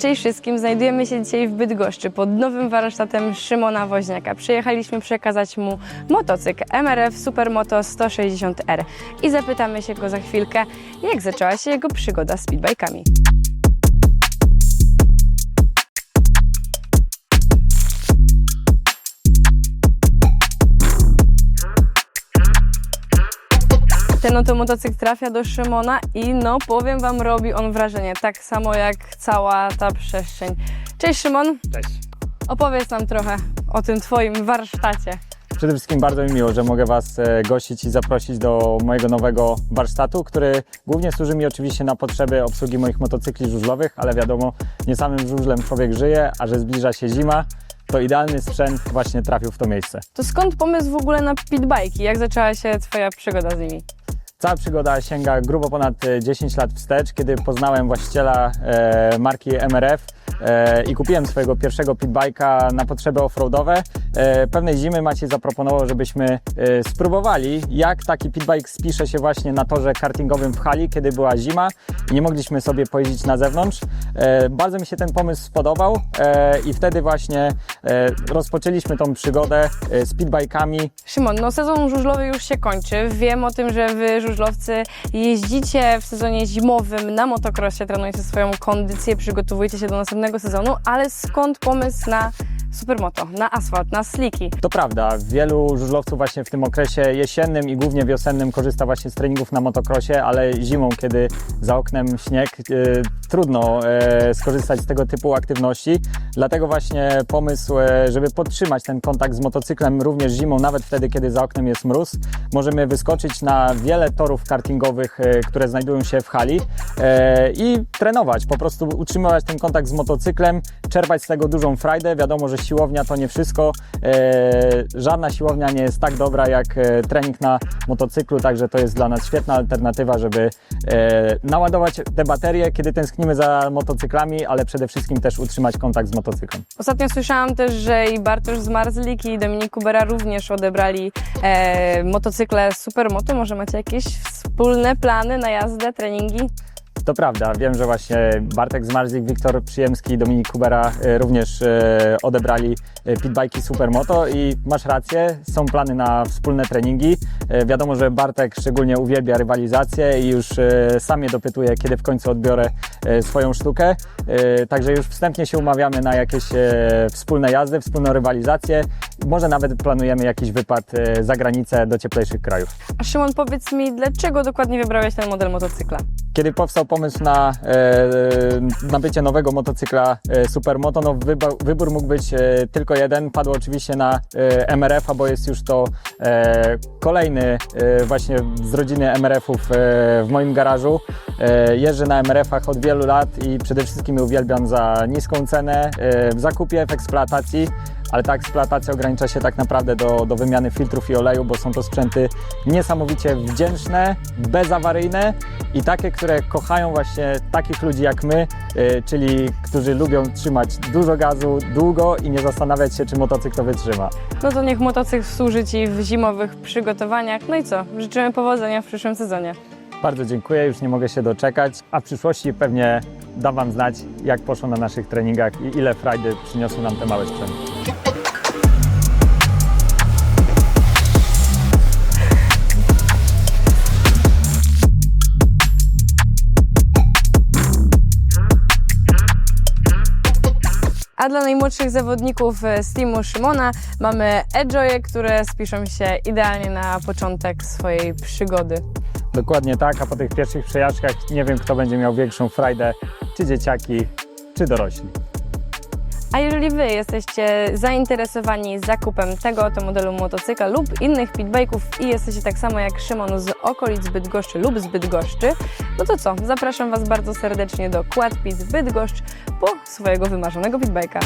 Cześć wszystkim, znajdujemy się dzisiaj w Bydgoszczy pod nowym warsztatem Szymona Woźniaka. Przyjechaliśmy przekazać mu motocykl MRF Supermoto 160R i zapytamy się go za chwilkę, jak zaczęła się jego przygoda z speedbike'ami. Ten oto motocykl trafia do Szymona i no powiem Wam, robi on wrażenie, tak samo jak cała ta przestrzeń. Cześć Szymon, Cześć. opowiedz nam trochę o tym Twoim warsztacie. Przede wszystkim bardzo mi miło, że mogę Was e, gościć i zaprosić do mojego nowego warsztatu, który głównie służy mi oczywiście na potrzeby obsługi moich motocykli żużlowych, ale wiadomo, nie samym żużlem człowiek żyje, a że zbliża się zima, to idealny sprzęt właśnie trafił w to miejsce. To skąd pomysł w ogóle na pitbajki? Jak zaczęła się Twoja przygoda z nimi? Cała przygoda sięga grubo ponad e, 10 lat wstecz, kiedy poznałem właściciela e, marki MRF e, i kupiłem swojego pierwszego pitbajka na potrzeby offroadowe. E, pewnej zimy Maciej zaproponował, żebyśmy e, spróbowali, jak taki pitbike spisze się właśnie na torze kartingowym w hali, kiedy była zima i nie mogliśmy sobie pojeździć na zewnątrz. E, bardzo mi się ten pomysł spodobał e, i wtedy właśnie e, rozpoczęliśmy tą przygodę e, z pitbajkami Szymon, no sezon żużlowy już się kończy. Wiem o tym, że Wy żużlowcy jeździcie w sezonie zimowym na motocrossie, trenujecie swoją kondycję, przygotowujecie się do następnego sezonu, ale skąd pomysł na supermoto, na asfalt, na sliki? To prawda, wielu żużlowców właśnie w tym okresie jesiennym i głównie wiosennym korzysta właśnie z treningów na motocrossie, ale zimą, kiedy za oknem śnieg, e, trudno e, skorzystać z tego typu aktywności. Dlatego właśnie pomysł, e, żeby podtrzymać ten kontakt z motocyklem również zimą, nawet wtedy, kiedy za oknem jest mróz, możemy wyskoczyć na wiele torów kartingowych, e, które znajdują się w hali e, i trenować, po prostu utrzymywać ten kontakt z motocyklem, czerpać z tego dużą frajdę. Wiadomo, że siłownia to nie wszystko. E, żadna siłownia nie jest tak dobra jak e, trening na motocyklu, także to jest dla nas świetna alternatywa, żeby e, naładować te baterie, kiedy tęsknimy za motocyklami, ale przede wszystkim też utrzymać kontakt z motocyklem. Ostatnio słyszałam też, że i Bartosz Zmarzlik i Dominik Kubera również odebrali motocykle Supermoto. Może macie jakieś wspólne plany na jazdę, treningi? To prawda, wiem, że właśnie Bartek Zmarzik, Wiktor Przyjemski Dominik Kubera e, również e, odebrali e, pitbajki Supermoto i masz rację, są plany na wspólne treningi. Wiadomo, że Bartek szczególnie uwielbia rywalizację i już sam mnie dopytuje, kiedy w końcu odbiorę swoją sztukę. Także już wstępnie się umawiamy na jakieś wspólne jazdy, wspólną rywalizację. Może nawet planujemy jakiś wypad za granicę do cieplejszych krajów. A Szymon, powiedz mi, dlaczego dokładnie wybrałeś ten model motocykla? Kiedy powstał pomysł na e, nabycie nowego motocykla e, Supermoto, no wyba- wybór mógł być e, tylko jeden. Padł oczywiście na e, MRF-a, bo jest już to e, kolejny e, właśnie z rodziny MRF-ów e, w moim garażu. E, jeżdżę na MRF-ach od wielu lat i przede wszystkim je uwielbiam za niską cenę e, w zakupie, w eksploatacji. Ale ta eksploatacja ogranicza się tak naprawdę do, do wymiany filtrów i oleju, bo są to sprzęty niesamowicie wdzięczne, bezawaryjne i takie, które kochają właśnie takich ludzi jak my, y, czyli którzy lubią trzymać dużo gazu długo i nie zastanawiać się, czy motocykl to wytrzyma. No to niech motocykl służy Ci w zimowych przygotowaniach. No i co? Życzymy powodzenia w przyszłym sezonie. Bardzo dziękuję, już nie mogę się doczekać, a w przyszłości pewnie dam Wam znać, jak poszło na naszych treningach i ile frajdy przyniosły nam te małe sprzęty. A dla najmłodszych zawodników e, z teamu Szymona mamy Edge'oje, które spiszą się idealnie na początek swojej przygody. Dokładnie tak, a po tych pierwszych przejażdżkach nie wiem, kto będzie miał większą frajdę, czy dzieciaki, czy dorośli. A jeżeli Wy jesteście zainteresowani zakupem tego oto modelu motocykla lub innych pitbike'ów i jesteście tak samo jak Szymon z okolic Bydgoszczy lub z Bydgoszczy, no to co? Zapraszam Was bardzo serdecznie do Quad Pit Bydgoszcz po swojego wymarzonego pitbike'a.